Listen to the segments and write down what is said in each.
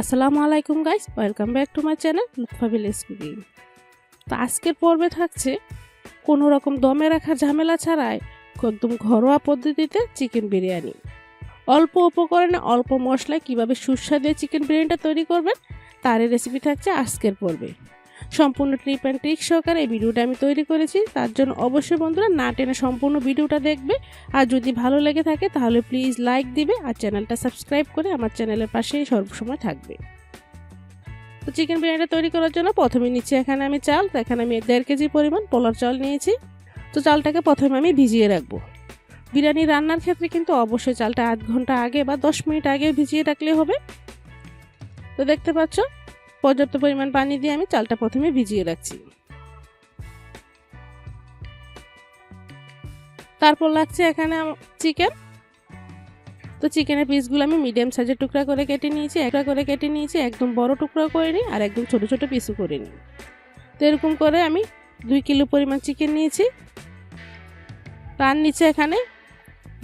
আসসালামু আলাইকুম guys welcome back to my channel মুখফাবিল village cooking তো আজকের পর্বে থাকছে কোনো রকম দমে রাখার ঝামেলা ছাড়াই একদম ঘরোয়া পদ্ধতিতে চিকেন বিরিয়ানি। অল্প উপকরণে অল্প মশলায় কীভাবে সুস্বাদু চিকেন বিরিয়ানিটা তৈরি করবেন, তারই রেসিপি থাকছে আজকের পর্বে। সম্পূর্ণ ট্রিপ অ্যান্ড ট্রিক সহকারে এই ভিডিওটা আমি তৈরি করেছি। তার জন্য অবশ্যই বন্ধুরা না টেনে সম্পূর্ণ ভিডিওটা দেখবে। আর যদি ভালো লেগে থাকে তাহলে প্লিজ লাইক দিবে আর চ্যানেলটা সাবস্ক্রাইব করে আমার চ্যানেলের পাশেই সর্বসময় থাকবে। তো চিকেন বিরিয়ানিটা তৈরি করার জন্য প্রথমে নিচ্ছি এখানে আমি চাল, তো এখানে আমি দেড় কেজি পরিমাণ পোলার চাল নিয়েছি। তো চালটাকে প্রথমে আমি ভিজিয়ে রাখব। বিরিয়ানি রান্নার ক্ষেত্রে কিন্তু অবশ্যই চালটা আধ ঘণ্টা আগে বা দশ মিনিট আগে ভিজিয়ে রাখলে হবে। তো দেখতে পাচ্ছ পর্যাপ্ত পরিমাণ পানি দিয়ে আমি চালটা প্রথমে ভিজিয়ে রাখছি। তারপর লাগছে এখানে চিকেন। তো চিকেনের পিসগুলো আমি মিডিয়াম সাইজের টুকরা করে কেটে নিয়েছি, একটা করে কেটে নিয়েছি, একদম বড় টুকরা করে নিই আর একদম ছোট ছোট পিসও করে নিই। তো এরকম করে আমি দুই কিলো পরিমাণ চিকেন নিয়েছি। তার নিচে এখানে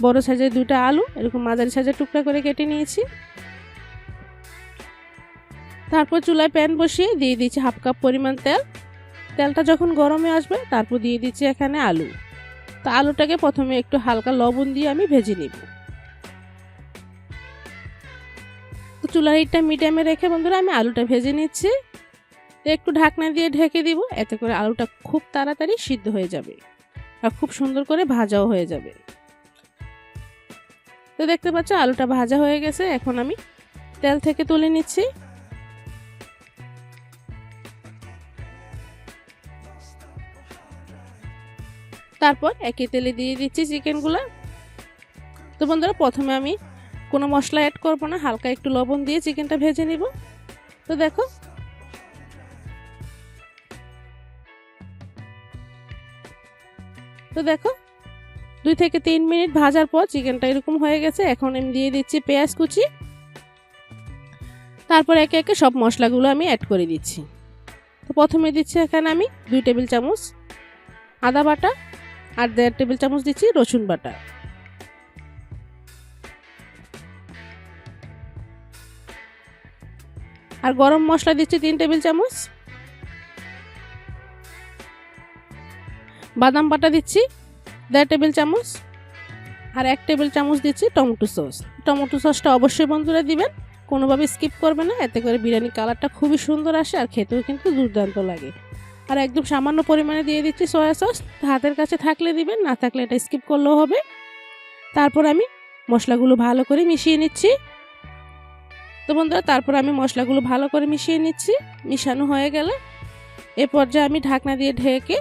বড় সাইজের দুটা আলু, এরকম মাঝারি সাইজের টুকরা করে কেটে নিয়েছি। তারপর চুলায় প্যান বসিয়ে দিয়ে দিচ্ছি হাফ কাপ পরিমাণ তেল। তেলটা যখন গরমে আসবে, তারপর দিয়ে দিচ্ছি এখানে আলু। তো আলুটাকে প্রথমে একটু হালকা লবণ দিয়ে আমি ভেজে নিব। তো চুলার হিটটা মিডিয়ামে রেখে বন্ধুরা, আমি আলুটা ভেজে নিচ্ছি। একটু ঢাকনা দিয়ে ঢেকে দিব, এতে করে আলুটা খুব তাড়াতাড়ি সিদ্ধ হয়ে যাবে আর খুব সুন্দর করে ভাজাও হয়ে যাবে। তো দেখতে পাচ্ছ, আলুটা ভাজা হয়ে গেছে। এখন আমি তেল থেকে তুলে নিচ্ছি। তারপর একই তেলে দিয়ে দিচ্ছি চিকেনগুলো। তো বন্ধুরা, প্রথমে আমি কোনো মশলা অ্যাড করব না, হালকা একটু লবণ দিয়ে চিকেনটা ভেজে নিব। তো দেখো। তো দেখো, দুই থেকে তিন মিনিট ভাজার পর চিকেনটা এরকম হয়ে গেছে। এখন আমি দিয়ে দিচ্ছি পেঁয়াজ কুচি। তারপর একে একে সব মশলাগুলো আমি অ্যাড করে দিচ্ছি। তো প্রথমে দিচ্ছি এখানে আমি দুই টেবিল চামচ আদা বাটা। আর দেড় টেবিল চামচ দিচ্ছি রসুন বাটা। আর গরম মশলা দিচ্ছি তিন টেবিল চামচ। বাদাম বাটা দিচ্ছি দেড় টেবিল চামচ। আর এক টেবিল চামচ দিচ্ছি টমেটো সস। টমেটো সসটা অবশ্যই বন্ধুরা দিবেন, কোনোভাবে স্কিপ করবে না, এতে করে বিরিয়ানি কালারটা খুবই সুন্দর আসে আর খেতেও কিন্তু দুর্দান্ত লাগে। আর একদম সামান্য পরিমাণে দিয়ে দিচ্ছি সয়া সস হাতের কাছে থাকলে দিবেন, না থাকলে এটা স্কিপ করলেও হবে। তারপর আমি মশলাগুলো ভালো করে মিশিয়ে নিচ্ছি। তো বন্ধুরা, তারপর আমি মশলাগুলো ভালো করে মিশিয়ে নিচ্ছি। মিশানো হয়ে গেলে এ পর্যায়ে আমি ঢাকনা দিয়ে ঢেকে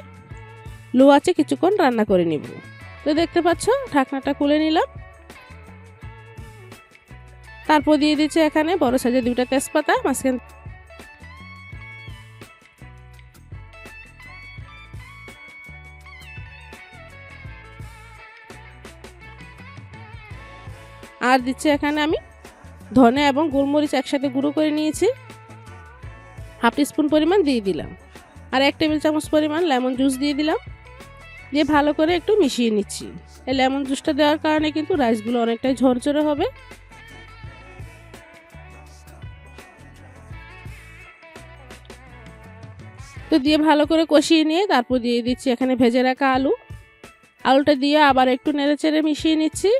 লো আছে কিছুক্ষণ রান্না করে নিব। তো দেখতে পাচ্ছ, ঢাকনাটা খুলে নিলাম। তারপর দিয়ে দিচ্ছি এখানে বড় সাইজের দুইটা তেজপাতা, মাঝখান আর দিচ্ছি এখানে আমি ধনে এবং গোলমরিচ একসাথে গুঁড়ো করে নিয়েছি। হাফ স্পুন পরিমাণ দিয়ে দিলাম। আর এক টেবিল চামচ পরিমাণ লেমন জুস দিয়ে দিলাম। দিয়ে ভালো করে একটু মিশিয়ে নিচ্ছি। এই লেমন জুসটা দেওয়ার কারণে কিন্তু রাইসগুলো অনেকটাই ঝরঝরে হবে। তো দিয়ে ভালো করে কষিয়ে নিয়ে তারপর দিয়ে দিচ্ছি এখানে ভেজে রাখা আলু। আলুটা দিয়ে আবার একটু নেড়ে চেড়ে মিশিয়ে নিচ্ছি।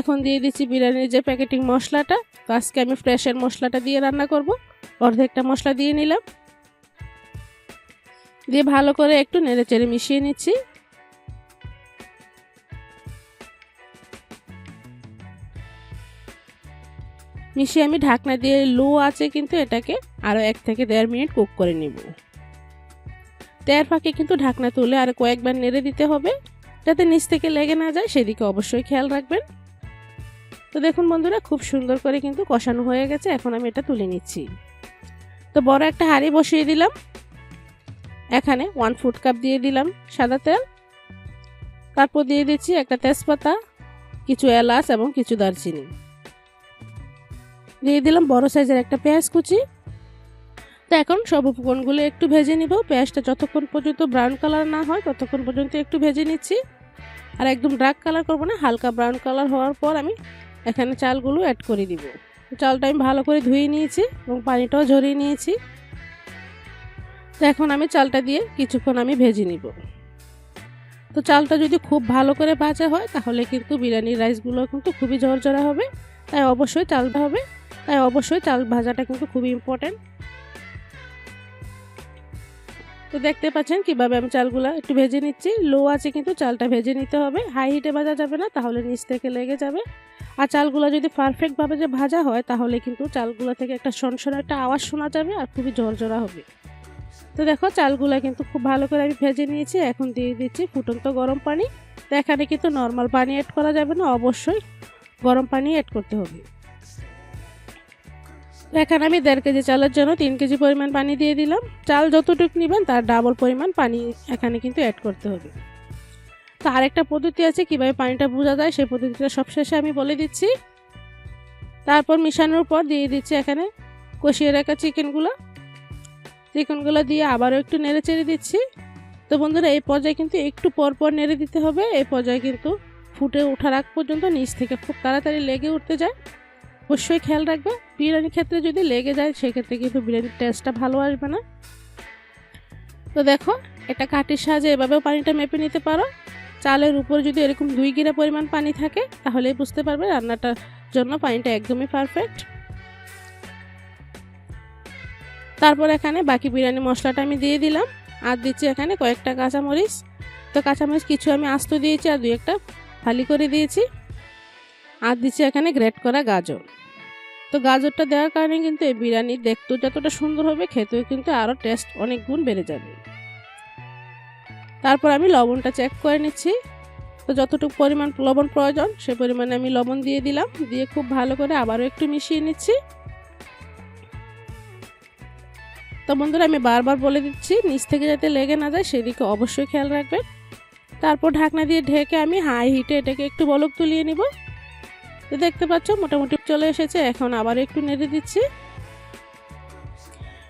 এখন দিয়ে দিচ্ছি বিরিয়ানির যে প্যাকেটিং মশলাটা। তো আজকে আমি ফ্রেশের মশলাটা দিয়ে রান্না করব। অর্ধেকটা মশলা দিয়ে নিলাম। দিয়ে ভালো করে একটু নেড়ে চেড়ে মিশিয়ে নিচ্ছি। মিশিয়ে আমি ঢাকনা দিয়ে লো আছে কিন্তু এটাকে আরও এক থেকে দেড় মিনিট কুক করে নিব। দেড় ফাঁকে কিন্তু ঢাকনা তুলে আর কয়েকবার নেড়ে দিতে হবে। যাতে নিচ থেকে লেগে না যায়, সেদিকে অবশ্যই খেয়াল রাখবেন। তো দেখুন বন্ধুরা, খুব সুন্দর করে কিন্তু কষানো হয়ে গেছে। এখন আমি এটা তুলে নিচ্ছি। তো বড় একটা হাঁড়ি বসিয়ে দিলাম। এখানে ওয়ান ফুট কাপ দিয়ে দিলাম সাদা তেল। তারপর দিয়ে দিচ্ছি একটা তেজপাতা, কিছু এলাচ এবং কিছু দারচিনি। দিয়ে দিলাম বড় সাইজের একটা পেঁয়াজ কুচি। তো এখন সব উপকরণগুলো একটু ভেজে নিব। পেঁয়াজটা যতক্ষণ পর্যন্ত ব্রাউন কালার না হয়, ততক্ষণ পর্যন্ত একটু ভেজে নিচ্ছি। আর একদম ডার্ক কালার করব না, হালকা ব্রাউন কালার হওয়ার পর আমি এখানে চালগুলো অ্যাড করে দিব। চালটা আমি ভালো করে ধুয়ে নিয়েছি এবং পানিটাও ঝরিয়ে নিয়েছি। তো এখন আমি চালটা দিয়ে কিছুক্ষণ আমি ভেজে নিব। তো চালটা যদি খুব ভালো করে ভাজা হয়, তাহলে কিন্তু বিরিয়ানির রাইসগুলো কিন্তু খুবই ঝরঝরা হবে। তাই অবশ্যই চালটা হবে তাই অবশ্যই চাল ভাজাটা কিন্তু খুবই ইম্পর্ট্যান্ট তো দেখতে পাচ্ছেন কীভাবে আমি চালগুলো একটু ভেজে নিচ্ছি। লো আছে কিন্তু চালটা ভেজে নিতে হবে। হাই হিটে ভাজা যাবে না, তাহলে নিচ থেকে লেগে যাবে। আর চালগুলো যদি পারফেক্টভাবে যে ভাজা হয়, তাহলে কিন্তু চালগুলো থেকে একটা সনসন একটা আওয়াজ শোনা যাবে আর খুবই ঝরঝরা হবে। তো দেখো, চালগুলো কিন্তু খুব ভালো করে আমি ভেজে নিয়েছি, এখন দিয়ে দিচ্ছি ফুটন্ত গরম পানি। তো এখানে কিন্তু নর্মাল পানি অ্যাড করা যাবে না, অবশ্যই গরম পানি অ্যাড করতে হবে। এখানে আমি দেড় কেজি চালের জন্য তিন কেজি পরিমাণ পানি দিয়ে দিলাম। চাল যতটুকু নেবেন, তার ডাবল পরিমাণ পানি এখানে কিন্তু অ্যাড করতে হবে। তো আরেকটা পদ্ধতি আছে, কীভাবে পানিটা বোঝা যায়, সেই পদ্ধতিটা সবশেষে আমি বলে দিচ্ছি। তারপর মিশানোর পর দিয়ে দিচ্ছি এখানে কষিয়ে রাখা চিকেনগুলো। চিকেনগুলো দিয়ে আবারও একটু নেড়ে চেড়ে দিচ্ছি। তো বন্ধুরা, এই পর্যায়ে কিন্তু একটু পর পর নেড়ে দিতে হবে। এই পর্যায়ে কিন্তু ফুটে ওঠার আগ পর্যন্ত নিচ থেকে খুব তাড়াতাড়ি লেগে উঠতে যায়। অবশ্যই খেয়াল রাখবে, বিরিয়ানির ক্ষেত্রে যদি লেগে যায়, সেক্ষেত্রে কিন্তু বিরিয়ানির টেস্টটা ভালো আসবে না। তো দেখো, একটা কাঠির সাহায্যে এভাবেও পানিটা মেপে নিতে পারো। চালের উপর যদি এরকম দুই গিরা পরিমাণ পানি থাকে তাহলেই বুঝতে পারবে রান্নাটার জন্য পানিটা একদমই পারফেক্ট তারপর এখানে বাকি বিরিয়ানি মশলাটা আমি দিয়ে দিলাম। আর দিচ্ছি এখানে কয়েকটা কাঁচামরিচ। তো কাঁচামরিচ কিছু আমি আস্ত দিয়েছি আর দুই একটা ফালি করে দিয়েছি। আর দিচ্ছি এখানে গ্রেট করা গাজর। তো গাজরটা দেওয়ার কারণে কিন্তু এই বিরিয়ানি দেখতেও যতটা সুন্দর হবে, খেতেও কিন্তু আরও টেস্ট অনেক গুণ বেড়ে যাবে। তারপর আমি লবণটা চেক করে নিচ্ছি। তো যতটুকু পরিমাণ লবণ প্রয়োজন, সে পরিমাণে আমি লবণ দিয়ে দিলাম। দিয়ে খুব ভালো করে আবারও একটু মিশিয়ে নিচ্ছি। তো বন্ধুরা, আমি বারবার বলে দিচ্ছি, নিচ থেকে যাতে লেগে না যায়, সেদিকে অবশ্যই খেয়াল রাখবেন। তারপর ঢাকনা দিয়ে ঢেকে আমি হাই হিটে এটাকে একটু বলক তুলিয়ে নিব। তো দেখতে পাচ্ছ, মোটামুটি চলে এসেছে। এখন আবার একটু নেড়ে দিচ্ছি।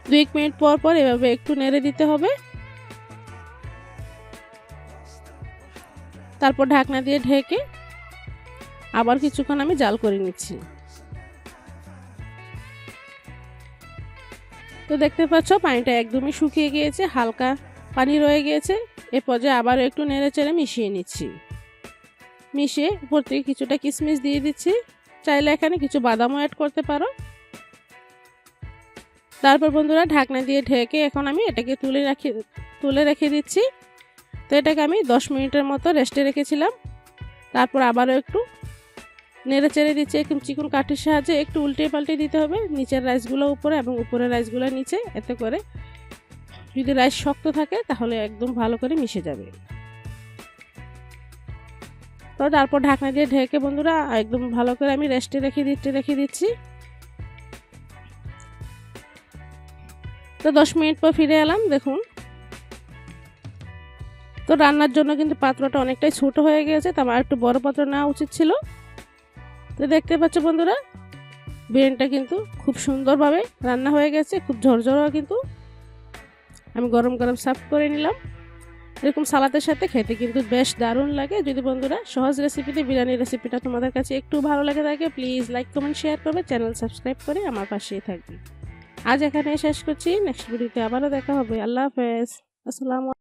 দু এক মিনিট পর পর এভাবে একটু নেড়ে দিতে হবে। তারপর ঢাকনা দিয়ে ঢেকে আবার কিছুক্ষণ আমি জাল করে নিচ্ছি। তো দেখতে পাচ্ছ, পানিটা একদমই শুকিয়ে গিয়েছে, হালকা পানি রয়ে গিয়েছে। এ পর্যায়ে আবারও একটু নেড়ে চেড়ে মিশিয়ে নিচ্ছি। মিশিয়ে উপর থেকে কিছুটা কিশমিশ দিয়ে দিচ্ছি। চাইলে এখানে কিছু বাদামও অ্যাড করতে পারো। তারপর বন্ধুরা ঢাকনা দিয়ে ঢেকে এখন আমি এটাকে তুলে রাখি, তুলে রেখে দিচ্ছি। তো এটাকে আমি দশ মিনিটের মতো রেস্টে রেখেছিলাম। তারপর আবারও একটু নেড়ে চেড়ে দিচ্ছি। একটু চিকন কাঠির সাহায্যে একটু উল্টে পাল্টে দিতে হবে। নিচের রাইসগুলো উপরে এবং উপরের রাইসগুলো নিচে, এতে করে যদি রাইস শক্ত থাকে তাহলে একদম ভালো করে মিশে যাবে। তো তারপর ঢাকনা দিয়ে ঢেকে বন্ধুরা, একদম ভালো করে আমি রেস্টে রেখে দিচ্ছি রেখে দিচ্ছি। তো দশ মিনিট পর ফিরে এলাম, দেখুন। তো রান্নার জন্য কিন্তু পাত্রটা অনেকটাই ছোট হয়ে গেছে তো আমার একটু বড় পাত্র নেওয়া উচিত ছিল। তো দেখতে পাচ্ছ বন্ধুরা, বিরিয়ানিটা কিন্তু খুব সুন্দরভাবে রান্না হয়ে গেছে, খুব ঝরঝরও কিন্তু। আমি গরম গরম সার্ভ করে নিলাম। এরকম সালাদের সাথে খেতে কিন্তু বেশ দারুণ লাগে। যদি বন্ধুরা সহজ রেসিপিতে বিরিয়ানি রেসিপিটা তোমাদের কাছে একটু ভালো লাগে থাকে প্লিজ লাইক কমেন্ট শেয়ার করবে। চ্যানেল সাবস্ক্রাইব করে আমার পাশেই থাকবে। আজ এখানে শেষ করছি। নেক্সট ভিডিওতে আবারও দেখা হবে। আল্লাহ হাফেজ। আসসালামু